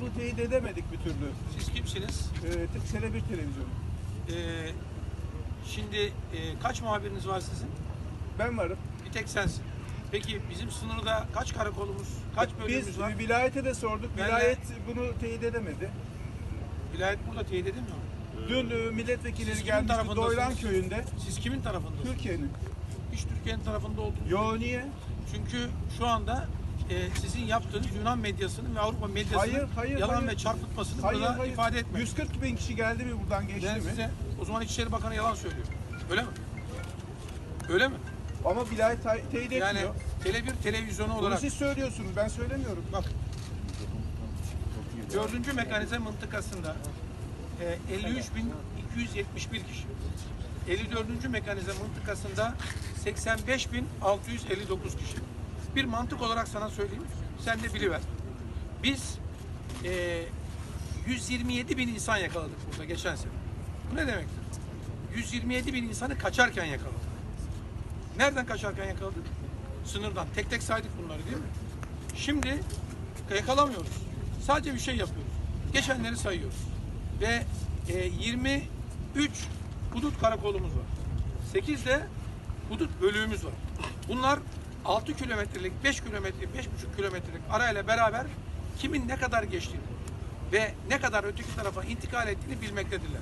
bunu teyit edemedik bir türlü. Siz kimsiniz? Ee, Tele1 televizyonu. Ee, şimdi e, kaç muhabiriniz var sizin? Ben varım. Bir tek sensin. Peki bizim sınırda kaç karakolumuz, kaç bölümümüz Biz var? vilayete de sorduk. Ben de- Vilayet bunu teyit edemedi. Vilayet burada teyit edemiyor mu? Dün e, milletvekilleri Siz kimin gelmişti tarafındasınız? Doyran köyünde. Siz kimin tarafındasınız? Türkiye'nin. Hiç Türkiye'nin tarafında oldunuz. Yo niye? Çünkü şu anda e, sizin yaptığınız Yunan medyasının ve Avrupa medyasının Hayır, hayır, yalan hayır. ve çarpıtmasını Hayır burada hayır. ifade etmek. 140 bin kişi geldi mi buradan geçti Ben mi? size o zaman İçişleri Bakanı yalan söylüyor. Öyle mi? Öyle mi? Ama vilayet teyit etmiyor. Yani Tele1 televizyonu Bunu olarak siz söylüyorsunuz. Ben söylemiyorum. bak dördüncü mekanize mıntıkasında e, 53.271 kişi. 54. mekanize mıntıkasında 85.659 kişi. Bir mantık olarak sana söyleyeyim. Sen de biliver. Biz e, 127 bin insan yakaladık burada geçen sene. Bu ne demektir? 127 bin insanı kaçarken yakaladık. Nereden kaçarken yakaladık? Sınırdan. Tek tek saydık bunları değil mi? Şimdi yakalamıyoruz. Sadece bir şey yapıyoruz. Geçenleri sayıyoruz. Ve e, 23 hudut karakolumuz var. 8 de hudut bölüğümüz var. Bunlar 6 kilometrelik, 5 kilometrelik, 5,5 kilometrelik arayla beraber kimin ne kadar geçtiğini ve ne kadar öteki tarafa intikal ettiğini bilmektedirler.